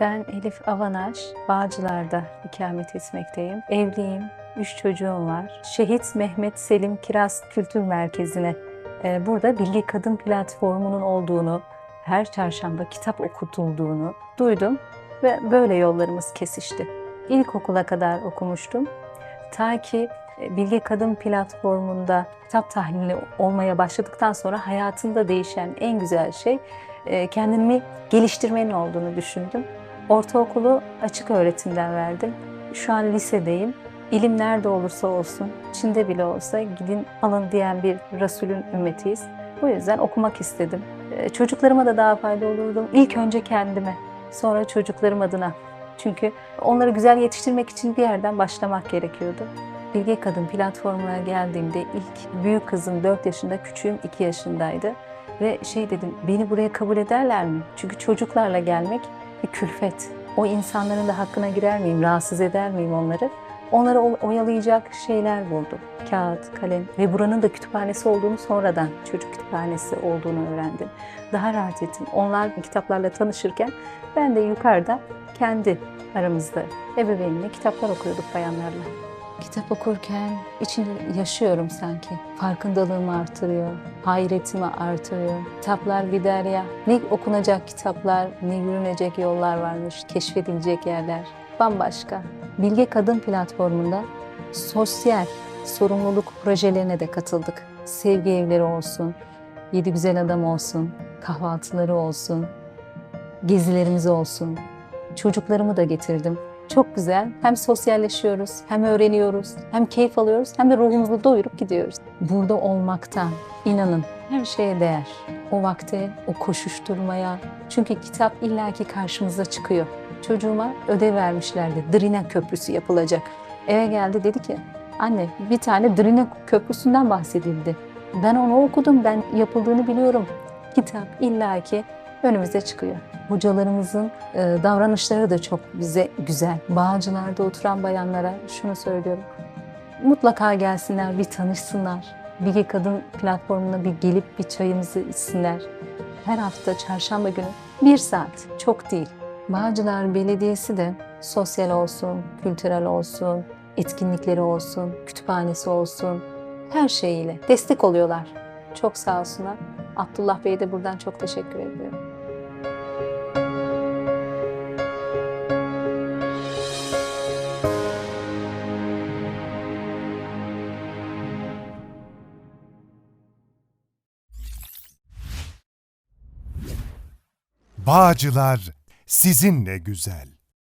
Ben Elif Avanaş, Bağcılar'da ikamet etmekteyim. Evliyim, üç çocuğum var. Şehit Mehmet Selim Kiraz Kültür Merkezi'ne e, burada Bilgi Kadın Platformu'nun olduğunu, her çarşamba kitap okutulduğunu duydum ve böyle yollarımız kesişti. İlkokula kadar okumuştum. Ta ki e, Bilgi Kadın Platformu'nda kitap tahlili olmaya başladıktan sonra hayatında değişen en güzel şey e, kendimi geliştirmenin olduğunu düşündüm. Ortaokulu açık öğretimden verdim. Şu an lisedeyim. İlim nerede olursa olsun, Çin'de bile olsa gidin alın diyen bir Resulün ümmetiyiz. Bu yüzden okumak istedim. E, Çocuklarıma da daha faydalı olurdum. İlk önce kendime, sonra çocuklarım adına. Çünkü onları güzel yetiştirmek için bir yerden başlamak gerekiyordu. Bilge Kadın platformuna geldiğimde ilk büyük kızım 4 yaşında, küçüğüm 2 yaşındaydı. Ve şey dedim, beni buraya kabul ederler mi? Çünkü çocuklarla gelmek bir külfet. O insanların da hakkına girer miyim, rahatsız eder miyim onları? Onları oyalayacak şeyler buldum. Kağıt, kalem ve buranın da kütüphanesi olduğunu sonradan çocuk kütüphanesi olduğunu öğrendim. Daha rahat ettim. Onlar kitaplarla tanışırken ben de yukarıda kendi aramızda ebeveynimle kitaplar okuyorduk bayanlarla. Kitap okurken içinde yaşıyorum sanki. Farkındalığımı artırıyor, hayretimi artırıyor. Kitaplar bir derya. Ne okunacak kitaplar, ne yürünecek yollar varmış, keşfedilecek yerler. Bambaşka. Bilge Kadın platformunda sosyal sorumluluk projelerine de katıldık. Sevgi evleri olsun, Yedi Güzel Adam olsun, kahvaltıları olsun, gezilerimiz olsun. Çocuklarımı da getirdim. Çok güzel. Hem sosyalleşiyoruz, hem öğreniyoruz, hem keyif alıyoruz, hem de ruhumuzu doyurup gidiyoruz. Burada olmaktan inanın her şeye değer. O vakte, o koşuşturmaya. Çünkü kitap illaki karşımıza çıkıyor. Çocuğuma ödev vermişlerdi. Drina Köprüsü yapılacak. Eve geldi dedi ki, anne bir tane Drina Köprüsü'nden bahsedildi. Ben onu okudum, ben yapıldığını biliyorum. Kitap illaki önümüze çıkıyor. Hocalarımızın e, davranışları da çok bize güzel. Bağcılarda oturan bayanlara şunu söylüyorum. Mutlaka gelsinler, bir tanışsınlar. Bilgi Kadın platformuna bir gelip bir çayımızı içsinler. Her hafta çarşamba günü bir saat, çok değil. Bağcılar Belediyesi de sosyal olsun, kültürel olsun, etkinlikleri olsun, kütüphanesi olsun, her şeyiyle destek oluyorlar. Çok sağ olsunlar. Abdullah Bey'e de buradan çok teşekkür ediyorum. Bağcılar sizinle güzel.